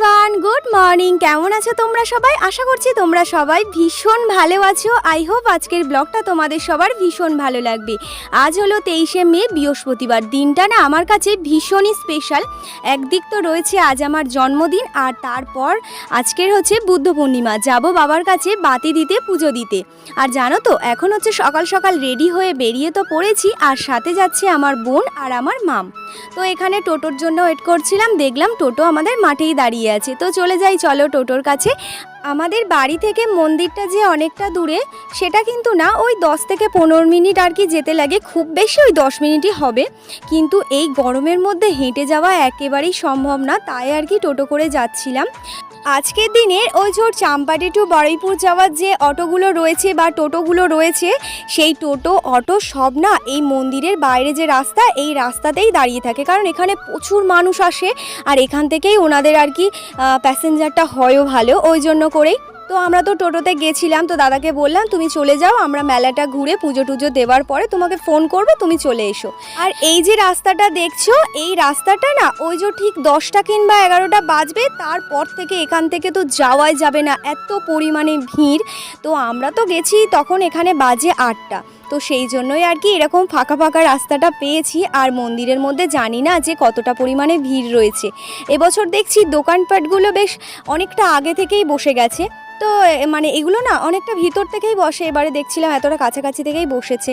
Everyone good morning কেমন আছো তোমরা সবাই? আশা করছি তোমরা সবাই ভীষণ ভালো আছো। আই হোপ আজকের ব্লগটা তোমাদের সবার ভীষণ ভালো লাগবে। আজ হলো তেইশে মে, বৃহস্পতিবার। দিনটা না আমার কাছে ভীষণই স্পেশাল একদিক তো রয়েছে আজ আমার জন্মদিন, আর তারপর আজকের হচ্ছে বুদ্ধ পূর্ণিমা। যাব বাবার কাছে বাতি দিতে, পুজো দিতে। আর জানো তো, এখন হচ্ছে সকাল সকাল রেডি হয়ে বেরিয়ে তো পড়েছি, আর সাথে যাচ্ছে আমার বোন আর আমার মাম। তো এখানে টোটোর জন্য ওয়েট করছিলাম, দেখলাম টোটো আমাদের মাঠেই দাঁড়িয়ে আছে। তো চলে যাই, চলো টোটোর কাছে। আমাদের বাড়ি থেকে মন্দিরটা যে অনেকটা দূরে, সেটা কিন্তু না, ওই দশ থেকে পনেরো মিনিট আর কি যেতে লাগে। খুব বেশি ওই দশ মিনিটই হবে। কিন্তু এই গরমের মধ্যে হেঁটে যাওয়া একেবারেই সম্ভব না, তাই আর কি টোটো করে যাচ্ছিলাম। আজকের দিনের ওই যে চাম্পাটি টু বারুইপুর যাওয়ার যে অটোগুলো রয়েছে বা টোটোগুলো রয়েছে, সেই টোটো, অটো সব না এই মন্দিরের বাইরে যে রাস্তা, এই রাস্তাতেই দাঁড়িয়ে থাকে। কারণ এখানে প্রচুর মানুষ আসে, আর এখান থেকেই ওনাদের আর কি প্যাসেঞ্জারটা হয়ও ভালো। ওই জন্য করেই তো আমরা তো টোটোতে গেছিলাম, তো দাদাকে বললাম, তুমি চলে যাও, আমরা মেলাটা ঘুরে পুজো টুজো দেওয়ার পরে তোমাকে ফোন করবে, তুমি চলে এসো। আর এই যে রাস্তাটা দেখছ, এই রাস্তাটা না, ওই যে ঠিক দশটা কিংবা এগারোটা বাজবে, তারপর থেকে এখান থেকে তো যাওয়াই যাবে না, এত পরিমাণে ভিড়। তো আমরা তো গেছি তখন এখানে বাজে আটটা, তো সেই জন্যই আর কি এরকম ফাঁকা ফাঁকা রাস্তাটা পেয়েছি। আর মন্দিরের মধ্যে জানি না যে কতটা পরিমাণে ভিড় রয়েছে। এবছর দেখছি দোকানপাটগুলো বেশ অনেকটা আগে থেকেই বসে গেছে। তো মানে এগুলো না অনেকটা ভিতর থেকেই বসে। এবারে দেখছিলাম এতটা কাছাকাছি থেকেই বসেছে।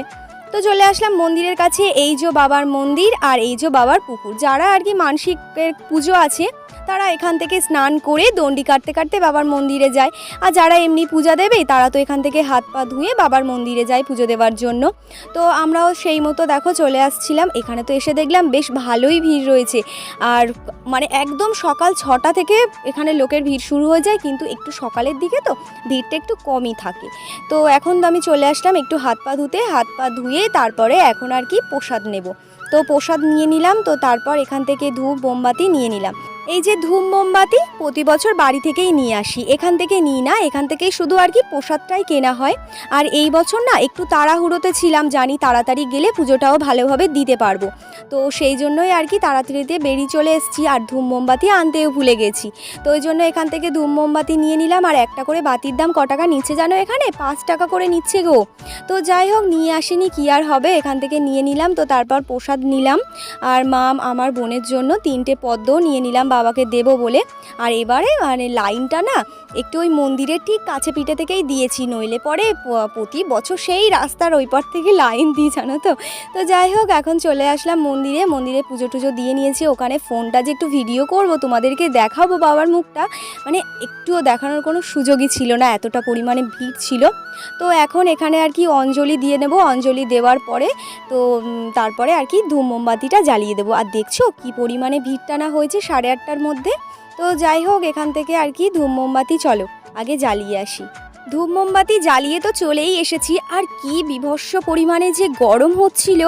তো চলে আসলাম মন্দিরের কাছে, এই যে বাবার মন্দির আর এই যে বাবার পুকুর। যারা আর কি মানসিকের পুজো আছে, তারা এখান থেকে স্নান করে দণ্ডি কাটতে কাটতে বাবার মন্দিরে যায়। আর যারা এমনি পূজা দেবে, তারা তো এখান থেকে হাত পা ধুয়ে বাবার মন্দিরে যায় পুজো দেওয়ার জন্য। তো আমরাও সেই মতো দেখো চলে আসছিলাম। এখানে তো এসে দেখলাম বেশ ভালোই ভিড় রয়েছে। আর মানে একদম সকাল ছটা থেকে এখানে লোকের ভিড় শুরু হয়ে যায়, কিন্তু একটু সকালের দিকে তো ভিড়টা একটু কমই থাকে। তো এখন তো আমি চলে আসলাম একটু হাত পা ধুতে। হাত পা ধুয়ে তারপরে এখন আর কি প্রসাদ নেব। তো প্রসাদ নিয়ে নিলাম, তো তারপর এখান থেকে ধূপ, মোমবাতি নিয়ে নিলাম। এই যে ধূম মোমবাতি, প্রতি বছর বাড়ি থেকেই নিয়ে আসি। এখান থেকে নিই না, এখান থেকেই শুধু আর কি প্রসাদটাই কেনা হয়। আর এই বছর না একটু তাড়াহুড়োতে ছিলাম, জানি তাড়াতাড়ি গেলে পুজোটাও ভালোভাবে দিতে পারব। তো সেই জন্যই আর কি তাড়াতাড়িতে বেরিয়ে চলে এসেছি আর ধূম মোমবাতি আনতেও ভুলে গেছি। তো ওই জন্য এখান থেকে ধূম মোমবাতি নিয়ে নিলাম আর একটা করে বাতির দাম ক টাকা নিচ্ছে জানো এখানে? পাঁচ টাকা করে নিচ্ছে গো। তো যাই হোক, নিয়ে আসিনি, কি আর হবে? এখান থেকে নিয়ে নিলাম, তো তারপর প্রসাদ নিলাম। আর মাম আমার বোনের জন্য তিনটে পদ্মও নিয়ে নিলাম বাবাকে দেবো বলে। আর এবারে মানে লাইনটা না একটু ওই মন্দিরের ঠিক কাছে পিঠে থেকেই দিয়েছি, নইলে পরে প্রতি বছর সেই রাস্তার ওই পার থেকে লাইন দিই, জানো তো। তো যাই হোক, এখন চলে আসলাম মন্দিরে। মন্দিরে পুজো টুজো দিয়ে নিয়েছি। ওখানে ফোনটা যে একটু ভিডিও করব, তোমাদেরকে দেখাবো বাবার মুখটা। মানে একটুও দেখানোর কোনো সুযোগই ছিল না, এতটা পরিমাণে ভিড় ছিল। তো এখন এখানে আর কি অঞ্জলি দিয়ে নেব। অঞ্জলি দেওয়ার পরে, তো তারপরে আর কি ধূম মোমবাতিটা জ্বালিয়ে দেবো। আর দেখছ কি পরিমাণে ভিড়টা না হয়েছে, সাড়ে আটটার মধ্যে। তো যাই হোক, এখান থেকে আর কি ধূম মোমবাতি চলো, আগে জ্বালিয়ে আসি। ধূপ মোমবাতি জ্বালিয়ে তো চলেই এসেছি। আর কি বিভৎস পরিমাণে যে গরম হচ্ছিল,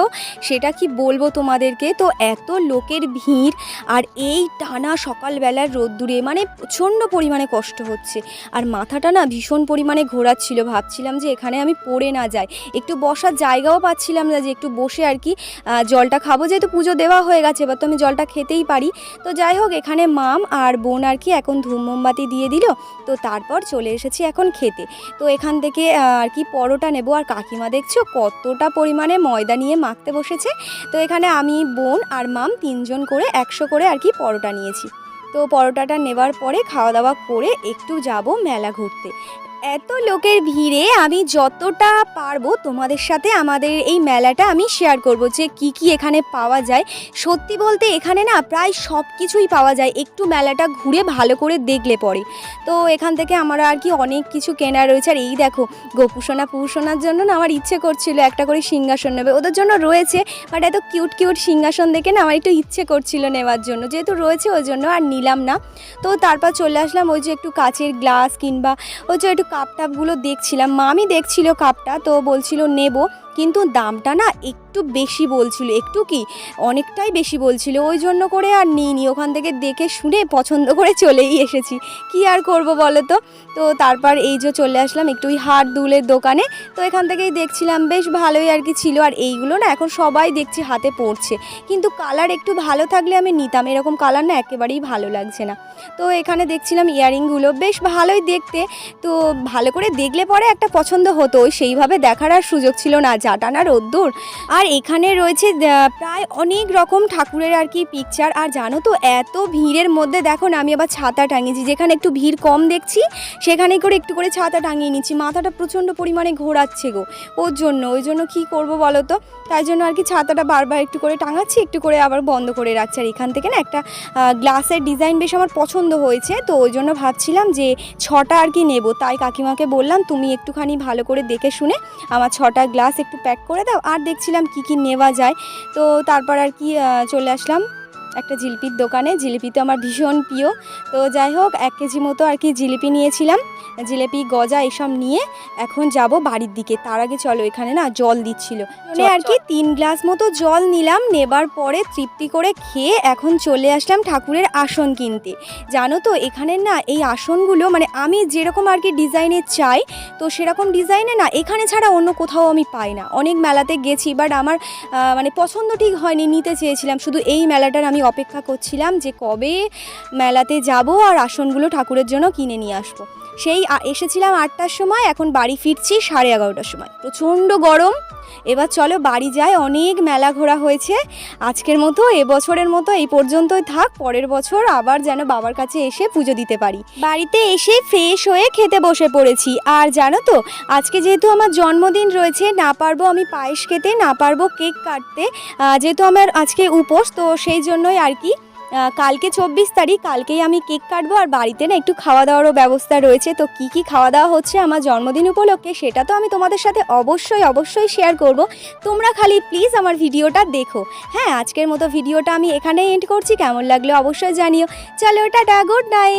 সেটা কি বলব তোমাদেরকে? তো এত লোকের ভিড়, আর এই টানা সকালবেলার রোদ্দুরে মানে প্রচণ্ড পরিমাণে কষ্ট হচ্ছে। আর মাথাটা না ভীষণ পরিমাণে ঘোরাচ্ছিল। ভাবছিলাম যে এখানে আমি পড়ে না যাই। একটু বসার জায়গাও পাচ্ছিলাম না যে একটু বসে আর কি জলটা খাব। যেহেতু পুজো দেওয়া হয়ে গেছে, এবার তো আমি জলটা খেতেই পারি। তো যাই হোক, এখানে মাম আর বোন আর কি এখন ধূপ মোমবাতি দিয়ে দিল। তো তারপর চলে এসেছি এখন খেতে। তো এখান থেকে আর কি পরোটা নেব। আর কাকিমা দেখছ কতটা পরিমাণে ময়দা নিয়ে মাখতে বসেছে। তো এখানে আমি বোন আর মাম তিনজন করে একশো করে আর কি পরোটা নিয়েছি। তো পরোটাটা নেবার পরে খাওয়া দাওয়া করে একটু যাব মেলা ঘুরতে। এত লোকের ভিড়ে আমি যতটা পারব তোমাদের সাথে আমাদের এই মেলাটা আমি শেয়ার করব যে কি কি এখানে পাওয়া যায়। সত্যি বলতে এখানে না প্রায় সব কিছুই পাওয়া যায়। একটু মেলাটা ঘুরে ভালো করে দেখলে পরে। তো এখান থেকে আমার আর কি অনেক কিছু কেনা রয়েছে। আর এই দেখো, গোপুসোনা পুষোনার জন্য না আমার ইচ্ছে করছিল একটা করে সিংহাসন নেবে। ওদের জন্য রয়েছে বাট এত কিউট কিউট সিংহাসন দেখে না আমার একটু ইচ্ছে করছিল নেওয়ার জন্য। যেহেতু রয়েছে ওই জন্য আর নিলাম না। তো তারপর চলে আসলাম ওই যে একটু কাচের গ্লাস কিংবা ওই যে একটু কাপ টাপগুলো দেখছিলাম। মামি দেখছিল কাপটা তো বলছিল নেব। কিন্তু দামটা না একটু বেশি বলছিল, একটু কি অনেকটাই বেশি বলছিল। ওই জন্য করে আর নিইনি, ওখান থেকে দেখে শুনে পছন্দ করে চলেই এসেছি। কি আর করব বলো তো? তো তারপর এই যে চলে আসলাম একটু ওই হার দুলের দোকানে। তো এখান থেকেই দেখছিলাম বেশ ভালোই আর কি ছিল। আর এইগুলো না এখন সবাই দেখছি হাতে পড়ছে। কিন্তু কালার একটু ভালো থাকলে আমি নিতাম, এরকম কালার না একেবারেই ভালো লাগছে না। তো এখানে দেখছিলাম ইয়ারিংগুলো বেশ ভালোই দেখতে। তো ভালো করে দেখলে পরে একটা পছন্দ হতো, সেইভাবে দেখার আর সুযোগ ছিল না। জাটানা রোদ্দুর। আর এখানে রয়েছে প্রায় অনেক রকম ঠাকুরের আর কি পিকচার আর জানো তো, এত ভিড়ের মধ্যে দেখো না, আমি আবার ছাতা টাঙিয়েছি। যেখানে একটু ভিড় কম দেখছি, সেখানে করে একটু করে ছাতা টাঙিয়ে নিচ্ছি। মাথাটা প্রচণ্ড পরিমাণে ঘোরাচ্ছে গো। ওর জন্য, ওই জন্য কি করব বলো তো? তাই জন্য আর কি ছাতাটা বারবার একটু করে টাঙাচ্ছি, একটু করে আবার বন্ধ করে রাখছি। আর এখান থেকে না একটা গ্লাসের ডিজাইন বেশ আমার পছন্দ হয়েছে। তো ওই জন্য ভাবছিলাম যে ছটা আর কি নেব। তাই কাকিমাকে বললাম, তুমি একটুখানি ভালো করে দেখে শুনে আমার ছটা গ্লাস একটু প্যাক করে দাও, আর দেখছিলাম কি কি নেওয়া যায়। তো তারপর আর কি চলে আসলাম একটা জিলিপির দোকানে। জিলিপি তো আমার ভীষণ প্রিয়। তো যাই হোক, এক কেজি মতো আর কি জিলিপি নিয়েছিলাম। জিলিপি গজা এসব নিয়ে এখন যাব বাড়ির দিকে। তার আগে চলো এখানে না জল দিচ্ছিল। মানে আর কি তিন গ্লাস মতো জল নিলাম নেবার পরে তৃপ্তি করে খেয়ে এখন চলে আসলাম ঠাকুরের আসন কিনতে। জানো তো এখানে না এই আসনগুলো মানে আমি যেরকম আর কি ডিজাইনের চাই তো সেরকম ডিজাইনে না এখানে ছাড়া অন্য কোথাও আমি পাই না। অনেক মেলাতে গেছি বাট আমার মানে পছন্দ ঠিক হয়নি নিতে চেয়েছিলাম। শুধু এই মেলাটার আমি অপেক্ষা করছিলাম যে কবে মেলাতে যাব আর আসনগুলো ঠাকুরের জন্য কিনে নিয়ে আসব। সেই এসেছিলাম আটটার সময়, এখন বাড়ি ফিরছি সাড়ে এগারোটার সময়। প্রচণ্ড গরম। এবার চলো বাড়ি যায় অনেক মেলা ঘোরা হয়েছে। আজকের মতো এবছরের মতো এই পর্যন্তই থাক। পরের বছর আবার যেন বাবার কাছে এসে পুজো দিতে পারি। বাড়িতে এসে ফ্রেশ হয়ে খেতে বসে পড়েছি। আর জানো তো, আজকে যেহেতু আমার জন্মদিন রয়েছে, না পারব আমি পায়েস খেতে, না পারব কেক কাটতে। যেহেতু আমার আজকে উপোস, তো সেই জন্যই আর কি কালকে চব্বিশ তারিখ, কালকেই আমি কেক কাটবো আর বাড়িতে না একটু খাওয়া দাওয়ারও ব্যবস্থা রয়েছে। তো কি কি খাওয়া দাওয়া হচ্ছে আমার জন্মদিন উপলক্ষে সেটা তো আমি তোমাদের সাথে অবশ্যই অবশ্যই শেয়ার করব। তোমরা খালি প্লিজ আমার ভিডিওটা দেখো। হ্যাঁ আজকের মতো ভিডিওটা আমি এখানেই এন্ড করছি। কেমন লাগল অবশ্যই জানিও। চলো, টাটা গুড নাইট